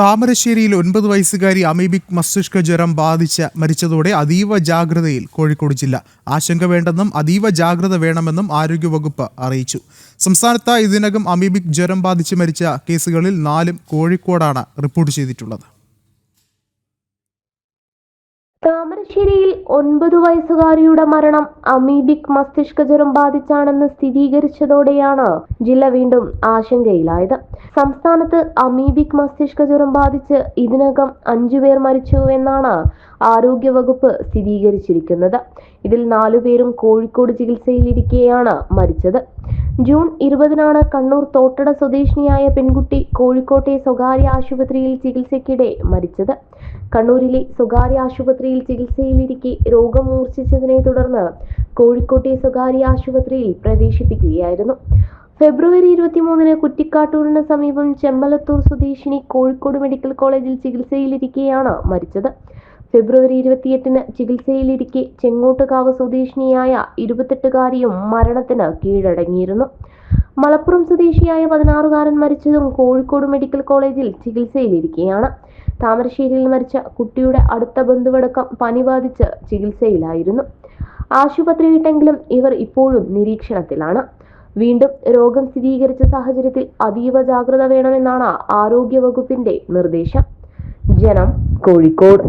താമരശ്ശേരിയിൽ ഒൻപത് വയസ്സുകാരി അമീബിക് മസ്തിഷ്ക ജ്വരം ബാധിച്ച് മരിച്ചതോടെ അതീവ ജാഗ്രതയിൽ കോഴിക്കോട് ജില്ല. ആശങ്ക വേണ്ടെന്നും അതീവ ജാഗ്രത വേണമെന്നും ആരോഗ്യവകുപ്പ് അറിയിച്ചു. സംസ്ഥാനത്ത് ഇതിനകം അമീബിക് ജ്വരം ബാധിച്ച് മരിച്ച കേസുകളിൽ നാലും കോഴിക്കോടാണ് റിപ്പോർട്ട് ചെയ്തിട്ടുള്ളത്. താമരശ്ശേരിയിൽ ഒൻപത് വയസ്സുകാരിയുടെ മരണം അമീബിക് മസ്തിഷ്ക ജ്വരം ബാധിച്ചാണെന്ന് സ്ഥിരീകരിച്ചതോടെയാണ് ജില്ല വീണ്ടും ആശങ്കയിലായത്. സംസ്ഥാനത്ത് അമീബിക് മസ്തിഷ്ക ജ്വരം ബാധിച്ച് ഇതിനകം എന്നാണ് ആരോഗ്യവകുപ്പ് സ്ഥിരീകരിച്ചിരിക്കുന്നത്. ഇതിൽ നാലുപേരും കോഴിക്കോട് ചികിത്സയിലിരിക്കെയാണ് മരിച്ചത്. ജൂൺ ഇരുപതിനാണ് കണ്ണൂർ തോട്ടട സ്വദേശിനിയായ പെൺകുട്ടി കോഴിക്കോട്ടെ സ്വകാര്യ ആശുപത്രിയിൽ ചികിത്സയ്ക്കിടെ മരിച്ചത്. കണ്ണൂരിലെ സ്വകാര്യ ആശുപത്രിയിൽ ചികിത്സയിലിരിക്കെ രോഗം മൂർച്ഛിച്ചതിനെ തുടർന്ന് കോഴിക്കോട്ടെ സ്വകാര്യ ആശുപത്രിയിൽ പ്രവേശിപ്പിക്കുകയായിരുന്നു. ഫെബ്രുവരി ഇരുപത്തിമൂന്നിന് കുറ്റിക്കാട്ടൂരിന് സമീപം ചെമ്പലത്തൂർ സ്വദേശിനി കോഴിക്കോട് മെഡിക്കൽ കോളേജിൽ ചികിത്സയിലിരിക്കെയാണ് മരിച്ചത്. ഫെബ്രുവരി ഇരുപത്തിയെട്ടിന് ചികിത്സയിലിരിക്കെ ചെങ്ങോട്ടുകാവ് സ്വദേശിനിയായ ഇരുപത്തെട്ടുകാരിയും മരണത്തിന് കീഴടങ്ങിയിരുന്നു. മലപ്പുറം സ്വദേശിയായ പതിനാറുകാരൻ മരിച്ചതും കോഴിക്കോട് മെഡിക്കൽ കോളേജിൽ ചികിത്സയിലിരിക്കുകയാണ് താമരശ്ശേരിയിൽ മരിച്ച കുട്ടിയുടെ അടുത്ത ബന്ധുവടക്കം പനി ബാധിച്ച് ചികിത്സയിലായിരുന്നു. ആശുപത്രി വിട്ടെങ്കിലും ഇവർ ഇപ്പോഴും നിരീക്ഷണത്തിലാണ്. വീണ്ടും രോഗം സ്ഥിരീകരിച്ച സാഹചര്യത്തിൽ അതീവ ജാഗ്രത വേണമെന്നാണ് ആരോഗ്യ വകുപ്പിന്റെ നിർദ്ദേശം. ജനം കോഴിക്കോട്.